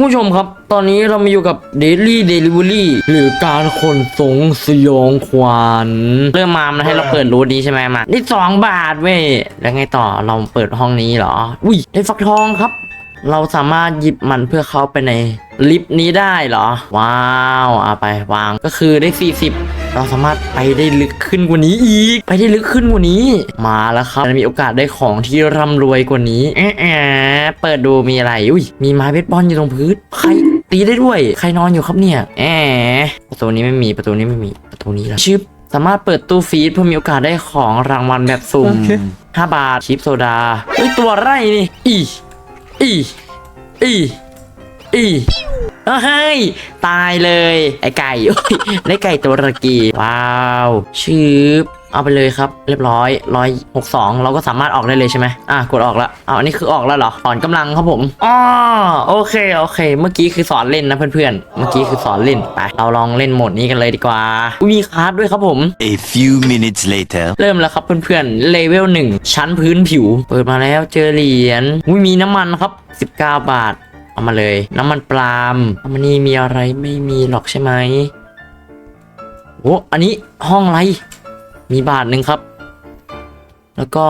ผู้ชมครับ ตอนนี้เรามาอยู่กับ Daily Delivery หรือการขนส่งสยองขวัญเริ่มมามันให้เราเปิดรูทนี้ใช่ไหมมานี่สองบาทเว้ยแล้วไงต่อเราเปิดห้องนี้เหรอ อุ้ยได้ฟักทองครับ เราสามารถหยิบมันเพื่อเข้าไปในลิฟต์นี้ได้เหรอ ว้าวเอาไปวางก็คือได้ 40 เราสามารถไปได้ลึกขึ้นกว่านี้อีก ไปได้ลึกขึ้นกว่านี้ มาแล้วครับจะมีโอกาสได้ของที่ร่ำรวยกว่านี้แอะแอะเปิดดูมีอะไรอุ้ยมีไม้เบสบอลอยู่ตรงพื้นใครตีได้ด้วย ใครนอนอยู่ครับเนี่ยแอะประตูนี้ไม่มีประตูนี้ไม่มีประตูนี้แล้วชิปสามารถเปิดตู้ฟีดเพื่อมีโอกาสได้ของรางวัลแบบสุ่มโอเค5บาทชิปโซดาเฮ้ยตัวไรนี่อีอีอีอี เฮ้ย ตายเลย ไอไก่โอ้ยได้ไก่ตัวระกี ว้าวชืบเอาไปเลยครับ เรียบร้อยร้อยหกสองเราก็สามารถออกได้เลยใช่ไหมอะกดออกแล้วเอาอันนี้คือออกแล้วเหรอถอนกำลังครับผมอ๋อโอเคโอเค เมื่อกี้คือสอนเล่นนะเพื่อนๆเมื่อกี้คือสอนเล่นไปเราลองเล่นโหมดนี้กันเลยดีกว่าอุ๊ยมีคาร์ดด้วยครับผม A few minutes later. เริ่มแล้วครับเพื่อนๆเลเวลหนึ่งชั้นพื้นผิว เปิดมาแล้วเจอเหรียญอุ้ยมีน้ำมันครับ 19 บาท เอามาเลย น้ำมันปาล์มเอามานี่มีอะไรไม่มีหรอกใช่ไหมโอ้อันนี้ห้องไร มีบาทหนึ่งครับ แล้วก็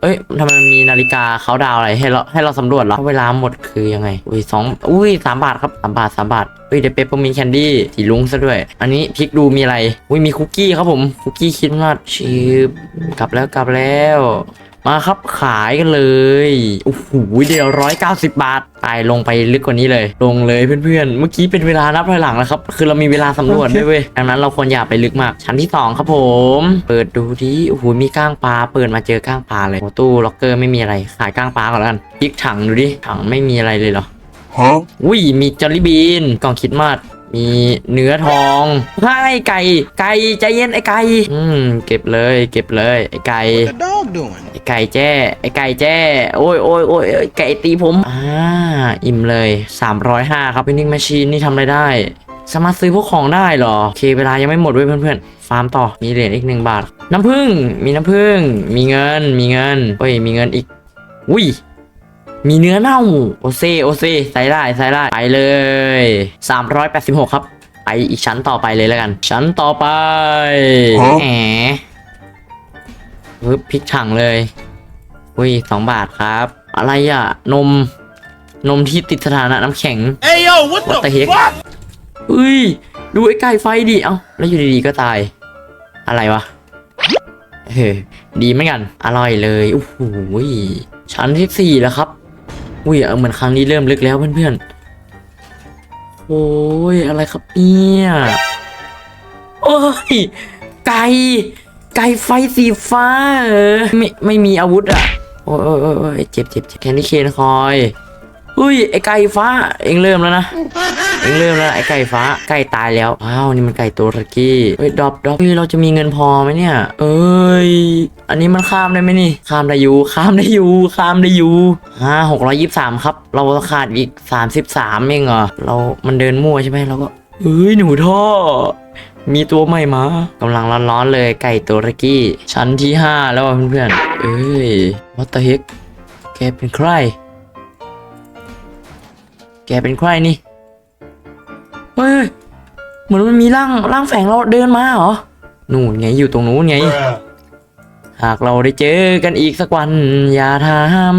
เอ้ยทำไมมีนาฬิกาเขาดาวอะไรให้เราให้เราสำรวจหรอเวลาหมดคือยังไง อุ้ยสองอุ้ยสามบาทครับสามบาทสามบาทอุ้ยเดเปปเปอร์มินแคนดี้สีลุงซะด้วย อันนี้พลิกดูมีอะไร อุ้ยมีคุกกี้ครับผม คุกกี้คิดว่าชิบกลับแล้วกลับแล้ว มาครับขายกันเลยโอ้โหเดี๋ยวร้อยเก้าสิบบาทตายลงไปลึกกว่านี้เลย ลงเลยเพื่อนๆ เมื่อกี้เป็นเวลานับถอยหลังแล้วครับ คือเรามีเวลาสำรวจด้วยเว้ยดังนั้นเราควรอย่าไปลึกมาก ชั้นที่สองครับผม เปิดดูดิโอ้โหมีก้างปลา เปิดมาเจอก้างปลาเลยโอ้ตู้ล็อกเกอร์ไม่มีอะไรขายก้างปลาก่อนแล้วกันพลิกถังดูดิถังไม่มีอะไรเลยเหรอ Huh? อุ้ยมีจอลลี่บีนกล่องคิดมาด มีเนื้อทองไอ้ไก่ ไก่ใจเย็นไอ้ไก่ อืม เก็บเลย เก็บเลย ไอ้ไก่ the dog doing? ไอ้ไก่แจ้ ไอ้ไก่แจ้ โอ้ยโอ้ยโอ้ยเอ้ยไก่ตีผม อ่า อิ่มเลย 305 ครับวินนิ่งแมชชีนนี่ทำอะไรได้ สามารถซื้อพวกของได้เหรอ โอเค เวลายังไม่หมดเว้ยเพื่อนๆ ฟาร์มต่อ มีเหรียญอีกหนึ่งบาท น้ำผึ้ง มีน้ำผึ้ง มีเงิน มีเงินเฮ้ย มีเงินอีก อุ้ย มีเนื้อเน่าโอเซโอเซใส่ได้ใส่ได้ไปเลย 386 ครับ ไปอีกชั้นต่อไปเลยแล้วกัน ชั้นต่อไปฮะแหมปึ๊บพลิกถังเลยอุ้ยสองบาทครับ อะไรอะ นม นมที่ติดสถานะน้ำแข็ง Hey yo, what What the heck อุ้ย ดูไอ้ไก่ไฟดิ เอ้า แล้วอยู่ดีๆก็ตาย อะไรวะเฮ้ยดีเหมือนกัน อร่อยเลยโอ้โหยชั้นที่สี่แล้วครับ อุ้ยเหมือนครั้งนี้เริ่มลึกแล้วเพื่อนๆ โอ้ยอะไรครับเนี่ยโอ้ยไก่ไก่ไฟสีฟ้าเออไม่ไม่มีอาวุธอะ โอ้ยโอ้ยโอ้ยโอ้ยเจ็บเจ็บเจ็บแคนดี้เคนคอย อุ้ยไอไก่ฟ้า เองเริ่มแล้วนะ เองเริ่มแล้วไอไก่ฟ้าไก่ตายแล้วว้าวนี่มันไก่ตัวตะกี้เฮ้ยดรอปดรอปเฮ้ยเราจะมีเงินพอไหมเนี่ย เอ้ยอันนี้มันข้ามได้ไหมนี่ ข้ามได้อยู่ข้ามได้อยู่ข้ามได้อยู่อ่าหกร้อยยี่สามครับ เราขาดอีกสามสิบสามเองเหรอเรามันเดินมั่วใช่ไหมเราก็เอ้ยหนูท่อมีตัวใหม่มากำลังร้อนๆเลยไก่ตัวตะกี้ชั้นที่ห้าแล้วอะเพื่อนๆเอ้ย what the heck แกเป็นใคร แกเป็นใครนี่ เฮ้ย เหมือนมันมีร่างร่างแฝงเราเดินมาเหรอ นู่นไงอยู่ตรงนู้นไง หากเราได้เจอกันอีกสักวัน อย่าถาม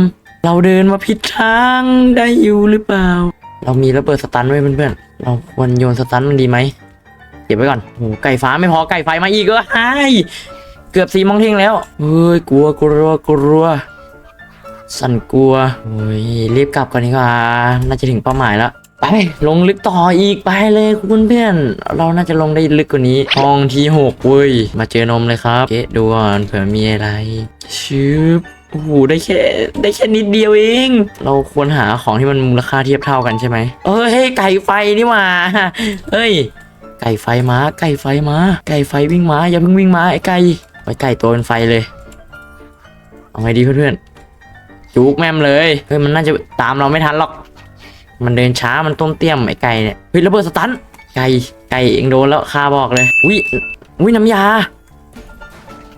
เราเดินมาผิดทางได้อยู่หรือเปล่า เรามีระเบิดสตันไว้เพื่อนๆ เราควรโยนสตันมันดีไหม เก็บไว้ก่อนโอ้ไก่ฟ้าไม่พอไก่ไฟมาอีกก็หายเกือบสีมองเทงแล้ว เฮ้ยกลัวกลัวกลัว สั่นกลัวโอ้ยรีบกลับก่อนดีกว่า น่าจะถึงเป้าหมายแล้ว ไปลงลึกต่ออีกไปเลยคุณเพื่อน เราน่าจะลงได้ลึกกว่านี้ ห้องที่หกเว้ย มาเจอนมเลยครับเก๊ะดูก่อนเผื่อมีอะไร ชืบโอ้โหได้แค่ได้แค่นิดเดียวเอง เราควรหาของที่มันมูลค่าเทียบเท่ากันใช่ไหมเอ้ยไก่ไฟนี่หว่าเฮ้ยไก่ไฟมาไก่ไฟมาไก่ไฟวิ่งมาอย่าเพิ่งวิ่งมาไอ้ไก่ไว้ไก่ตัวเป็นไฟเลย เอาไงดีเพื่อนๆ จุกแม่มเลยเฮ้ยมันน่าจะตามเราไม่ทันหรอก มันเดินช้ามันต้มเตี้ยมไอ้ไก่เนี่ยเฮ้ยระเบิดสตันไก่ไก่เองโดนแล้วข้าบอกเลยอุ้ยอุ้ยน้ำยา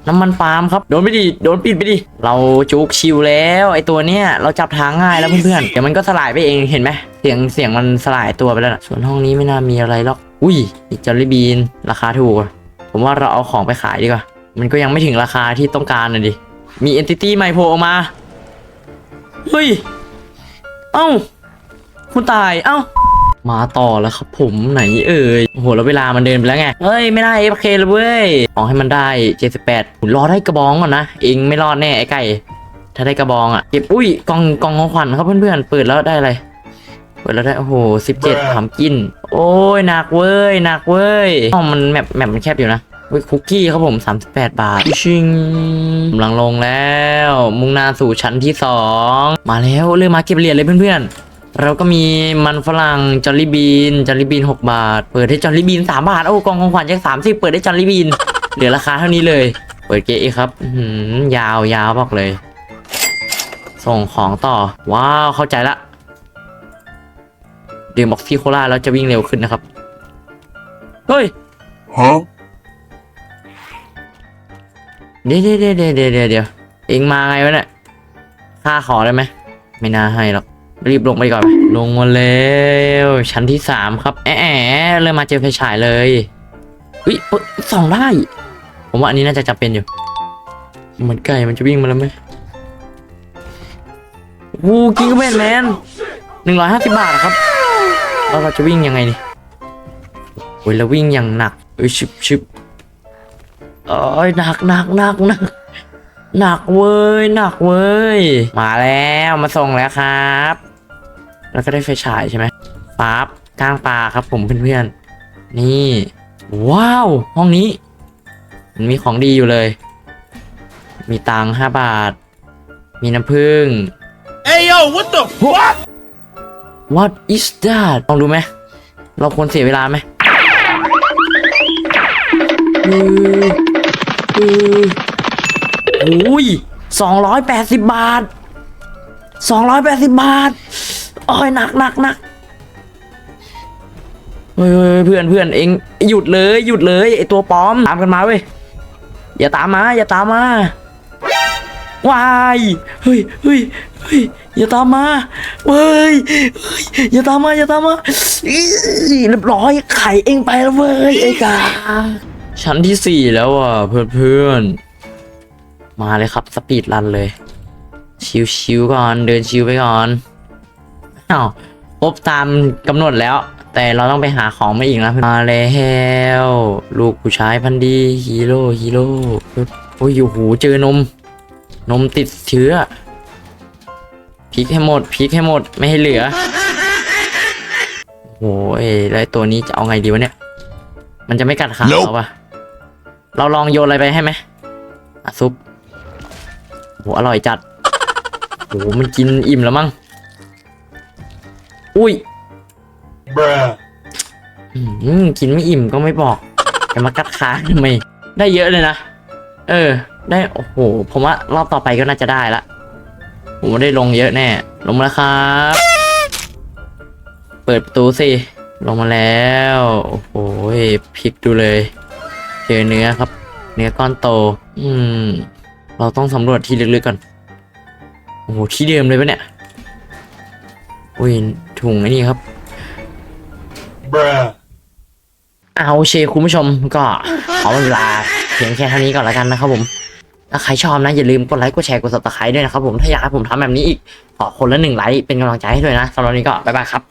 น้ำมันปาล์มครับโดนไปดิโดนปิดไปดิเราจุกชิวแล้วไอตัวเนี้ยเราจับทางง่ายแล้วเพื่อนๆเดี๋ยวมันก็สลายไปเองเห็นไหมเสียงเสียงมันสลายตัวไปแล้วนะส่วนห้องนี้ไม่น่ามีอะไรหรอกอุ้ยอีกจอลลี่บีนราคาถูกอะผมว่าเราเอาของไปขายดีกว่า มันก็ยังไม่ถึงราคาที่ต้องการนะดิมีเอนติตี้ใหม่โผล่ออกมา เฮ้ย เอ้า คุณตาย เอ้า มาต่อแล้วครับผมไหนเอ่ย โอ้โห แล้วเวลามันเดินไปแล้วไง เฮ้ย ไม่ได้ FK เลยเว้ยขอให้มันได้ 78ผมรอได้กระบองก่อนนะ เองไม่รอดแน่ไอ้ไก่ ถ้าได้กระบองอะ เก็บ อุ้ย กล่อง กล่องของขวัญครับเพื่อนๆ เปิดแล้วได้อะไร เปิดแล้วได้ โอ้โห 17ทำกิน โอ้ย หนักเว้ย หนักเว้ยอ๋อมันแมปแมปมันแคบอยู่นะ คุกกี้ครับผม 38 บาทชิงกำลังลงแล้ว มุ่งหน้าสู่ชั้นที่ 2 มาแล้วเริ่มมาเก็บเหรียญเลยเพื่อนๆ เราก็มีมันฝรั่งจอลลี่บีนจอลลี่บีน 6 บาท เปิดให้จอลลี่บีน 3 บาท โอ้กองของขวัญจาก30 เปิดได้จอลลี่บีน เหลือราคาเท่านี้เลย เปิดเกะอีกครับอื้อหือยาวยาวบอกเลย ส่งของต่อ ว้าวเข้าใจละดื่มออกซิโคลาแล้วจะวิ่งเร็วขึ้นนะครับ เฮ้ย Huh? เดี๋ยว เดี๋ยวเดี๋ยวเดี๋ยวเดี๋ยวเดี๋ยวเองมาไงวะเนี่ยค่าขอได้ไหมไม่น่าให้หรอกรีบลงไปก่อนไปลงมาแล้วชั้นที่สามครับแอะเริ่มมาเจอไฟฉายเลยอุ้ยเปิดส่องได้ ผมว่าอันนี้น่าจะจำเป็นอยู่เหมือนไก่มันจะวิ่งมาแล้วไหมวูกิงแมนแมนหนึ่งร้อยห้าสิบบาทครับแล้วเราจะวิ่งยังไงนี่โอ้ยแล้ววิ่งอย่างหนักเอ้ยชึบชึบ เอ้ยหนักหนักหนักหนักหนักเว้ยหนักเว้ย มาแล้วมาส่งแล้วครับ แล้วก็ได้ไฟฉายใช่ไหมปั๊บก้างปลาครับผมเพื่อนๆ นี่ ว้าว ห้องนี้มันมีของดีอยู่เลย มีตังค์ห้าบาท มีน้ำผึ้ง Hey yo, what the fuck? What is that ลองดูไหม เราควรเสียเวลาไหม โอ้ยสองร้อยแปดสิบบาทสองร้อยแปดสิบบาทโอ้ยหนักหนักหนักเฮ้ยเพื่อนเพื่อนเองหยุดเลยหยุดเลยไอตัวปลอมตามกันมาเว้ยอย่าตามมา อย่าตามมาวายเฮ้ยเฮ้ยเฮ้ยอย่าตามมาเฮ้ยเฮ้ยอย่าตามมาอย่าตามมาเรียบร้อยไข่เองไปแล้วเว้ยไอ้กา ชั้นที่สี่แล้วอะเพื่อนเพื่อนมาเลยครับสปีดรันเลย ชิวๆก่อนเดินชิวไปก่อนอ้าวครบตามกำหนดแล้ว แต่เราต้องไปหาของมาอีกนะมาแล้วลูกผู้ชายพันดีฮีโร่ฮีโร่โอ้ยโอ้โหเจอนม นมติดเชื้อพริกให้หมดพริกให้หมดไม่ให้เหลือโอ้ยแล้วตัวนี้จะเอาไงดีวะเนี่ย มันจะไม่กัดขาเราปะ เราลองโยนอะไรไปให้ไหมอะซุปโหอร่อยจัดโหมันกินอิ่มแล้วมั้งอุ้ย Bruh. อืมกินไม่อิ่มก็ไม่บอกจะมากัดขาทำไมได้เยอะเลยนะเออ ได้โอ้โหผมว่ารอบต่อไปก็น่าจะได้ละผมว่าได้ลงเยอะแน่ ลงมาแล้วครับ เปิดประตูสิ ลงมาแล้ว โอ้โหพลิกดูเลย เจอเนื้อครับ เนื้อก้อนโต อืม เราต้องสำรวจที่ลึกๆก่อน โอ้โห ที่เดิมเลยปะเนี่ย อุ้ย ถุงไอ้นี่ครับ Bruh. เอาโอเคคุณผู้ชมก็ขอเวลาเพียงแค่เท่านี้ก่อนละกันนะครับผม ถ้าใครชอบนะ อย่าลืมกดไลค์กดแชร์กด subscribe ด้วยนะครับผมถ้าอยากให้ผมทำแบบนี้อีกขอคนละหนึ่งไลค์เป็นกำลังใจให้ด้วยนะสำหรับวันนี้ก็บ๊ายบายครับ